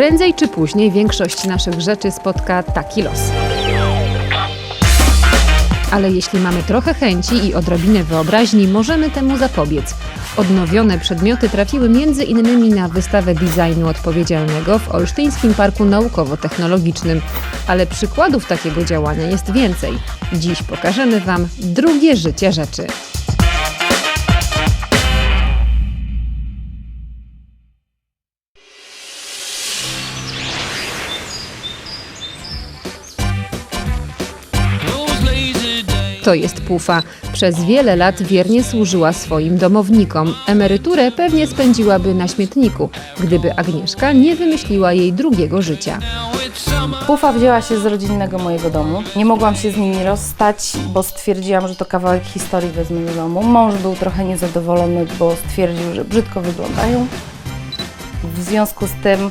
Prędzej czy później większość naszych rzeczy spotka taki los. Ale jeśli mamy trochę chęci i odrobinę wyobraźni, możemy temu zapobiec. Odnowione przedmioty trafiły między innymi na wystawę designu odpowiedzialnego w Olsztyńskim Parku Naukowo-Technologicznym. Ale przykładów takiego działania jest więcej. Dziś pokażemy Wam drugie życie rzeczy. To jest pufa. Przez wiele lat wiernie służyła swoim domownikom. Emeryturę pewnie spędziłaby na śmietniku, gdyby Agnieszka nie wymyśliła jej drugiego życia. Pufa wzięła się z rodzinnego mojego domu. Nie mogłam się z nimi rozstać, bo stwierdziłam, że to kawałek historii wezmę do domu. Mąż był trochę niezadowolony, bo stwierdził, że brzydko wyglądają. W związku z tym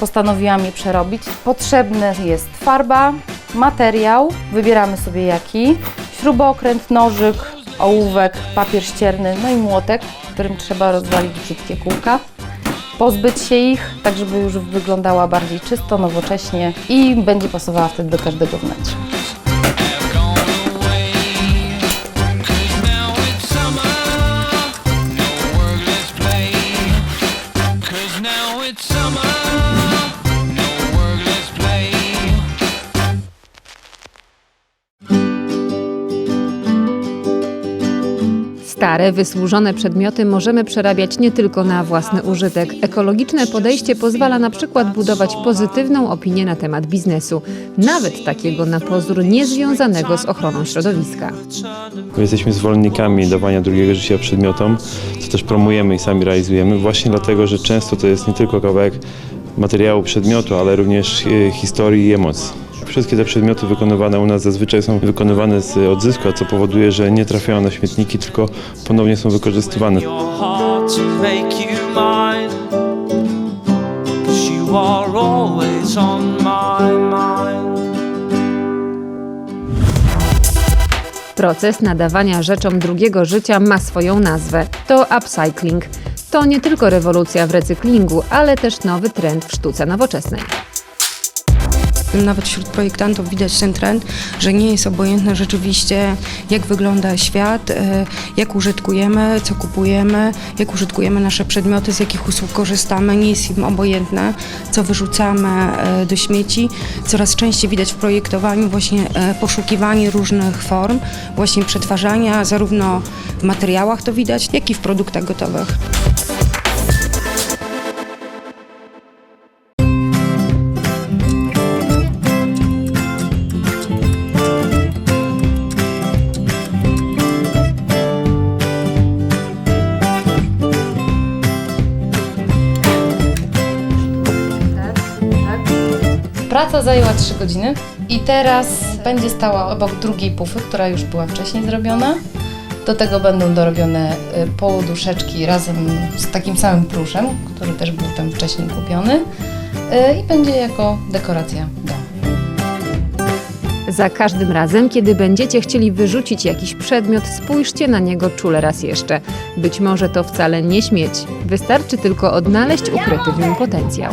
postanowiłam je przerobić. Potrzebna jest farba, materiał, wybieramy sobie jaki, śrubokręt, nożyk, ołówek, papier ścierny, no i młotek, którym trzeba rozwalić brzydkie kółka pozbyć się ich, tak żeby już wyglądała bardziej czysto, nowocześnie i będzie pasowała wtedy do każdego wnętrza. Stare, wysłużone przedmioty możemy przerabiać nie tylko na własny użytek. Ekologiczne podejście pozwala na przykład budować pozytywną opinię na temat biznesu, nawet takiego na pozór niezwiązanego z ochroną środowiska. My jesteśmy zwolennikami dawania drugiego życia przedmiotom, co też promujemy i sami realizujemy, właśnie dlatego, że często to jest nie tylko kawałek materiału przedmiotu, ale również e, historii i emocji. Wszystkie te przedmioty wykonywane u nas zazwyczaj są wykonywane z odzysku, co powoduje, że nie trafiają na śmietniki, tylko ponownie są wykorzystywane. Proces nadawania rzeczom drugiego życia ma swoją nazwę. To upcycling. To nie tylko rewolucja w recyklingu, ale też nowy trend w sztuce nowoczesnej. Nawet wśród projektantów widać ten trend, że nie jest obojętne rzeczywiście, jak wygląda świat, e, jak użytkujemy, co kupujemy, jak użytkujemy nasze przedmioty, z jakich usług korzystamy. Nie jest im obojętne, co wyrzucamy e, do śmieci. Coraz częściej widać w projektowaniu właśnie e, poszukiwanie różnych form, właśnie przetwarzania, zarówno w materiałach to widać, jak i w produktach gotowych. Praca zajęła 3 godziny i teraz będzie stała obok drugiej pufy, która już była wcześniej zrobiona. Do tego będą dorobione y, połoduszeczki razem z takim samym pluszem, który też był tam wcześniej kupiony y, i będzie jako dekoracja domu. Za każdym razem, kiedy będziecie chcieli wyrzucić jakiś przedmiot, spójrzcie na niego czule raz jeszcze. Być może to wcale nie śmieć. Wystarczy tylko odnaleźć ukryty w nim potencjał.